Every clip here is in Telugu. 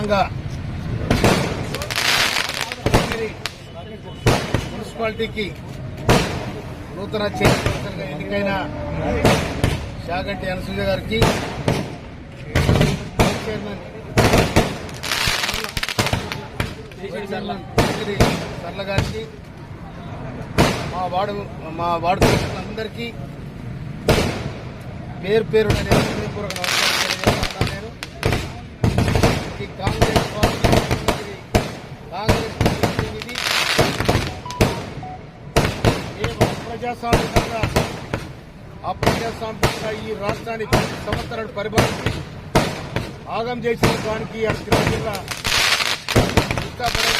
ప్రధానంగా మున్సిపాలిటీకి నూతన చైర్పర్సన్గా ఎన్నికైన షాగంటి అనసూయ గారికి చైర్మన్ సర్ల గారికి మా వార్డు మా వార్డు అందరికీ పేరు పేరు నేను హృదయపూర్వక నమస్కారం ప్రజాస్వామికంగా అప్రజాస్వామికంగా ఈ రాష్ట్రాన్ని సంవత్సరాలు పరిపాలించి ఆగం చేసిన దానికి జిల్లా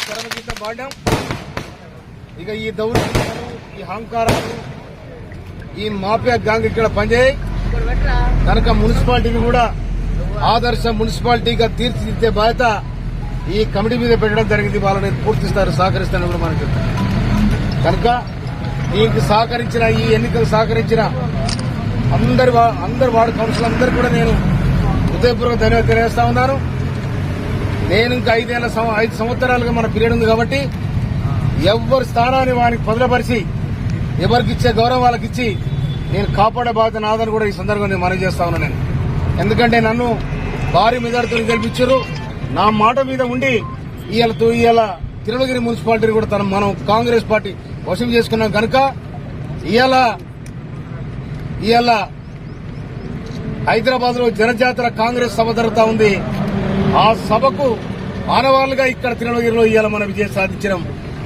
చరమగీత పాడడం ఇక ఈ దౌర్జన్యాలు ఈ అహంకారాలు ఈ మాఫియా గ్యాంగ్ ఇక్కడ పనిచేయి. కనుక మున్సిపాలిటీని కూడా ఆదర్శ మున్సిపాలిటీగా తీర్చిదిద్దే బాధ్యత ఈ కమిటీ మీద పెట్టడం జరిగింది. వాళ్ళని పూర్తిస్తారు సహకరిస్తాను కూడా మనకి కనుక దీనికి సహకరించిన ఈ ఎన్నికలు సహకరించిన అందరి వా- అందరి వార్డు కౌన్సిల్ అందరు కూడా నేను హృదయపూర్వక ధన్యవాదాలు తెలియజేస్తా ఉన్నాను. నేను ఇంకా ఐదేళ్ళ ఐదు సంవత్సరాలుగా మన పీరియడ్ ఉంది కాబట్టి ఎవరి స్థానాన్ని వారికి పొదలపరిచి ఎవరికి ఇచ్చే గౌరవం వాళ్ళకి ఇచ్చి నేను కాపాడే బాధ్యత నాదని కూడా ఈ సందర్భంగా నేను మనవి చేస్తా ఉన్నాను నేను. ఎందుకంటే నన్ను భారీ మెజార్టీలు గెలిపించారు. నా మాట మీద ఉండి ఇవాళ ఇవాళ తిరుమలగిరి మున్సిపాలిటీని కూడా తన మనం కాంగ్రెస్ పార్టీ వశం చేసుకున్నాం కనుక ఇవాళ ఇవాళ హైదరాబాద్లో జనజాతర కాంగ్రెస్ సభ జరుగుతా ఉంది. ఆ సభకు ఆనవాళ్ళుగా ఇక్కడ తిరుమలగిరిలో ఇవాళ మన విజయం సాధించడం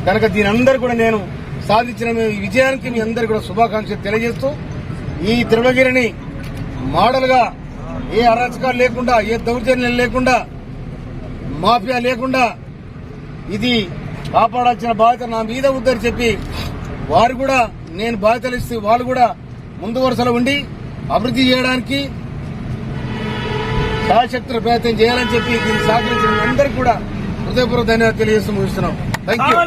కనుక దీని అందరు కూడా నేను సాధించిన ఈ విజయానికి మీ అందరు కూడా శుభాకాంక్షలు తెలియజేస్తూ ఈ తిరుమలగిరిని మోడల్గా ఏ అరాచకాలు లేకుండా ఏ దౌర్జన్యం లేకుండా మాఫియా లేకుండా ఇది కాపాడాల్సిన బాధ్యత నా మీద ఉందని చెప్పి వారు కూడా నేను బాధ్యతలు ఇస్తే వాళ్ళు కూడా ముందు వరుసలో ఉండి అభివృద్ధి చేయడానికి శాశక్తుల ప్రయత్నం చేయాలని చెప్పి దీన్ని సహకరించిన అందరికీ కూడా హృదయపూర్వక ధన్యవాదాలు తెలియజేస్తూ ముగిస్తున్నాం. Thank you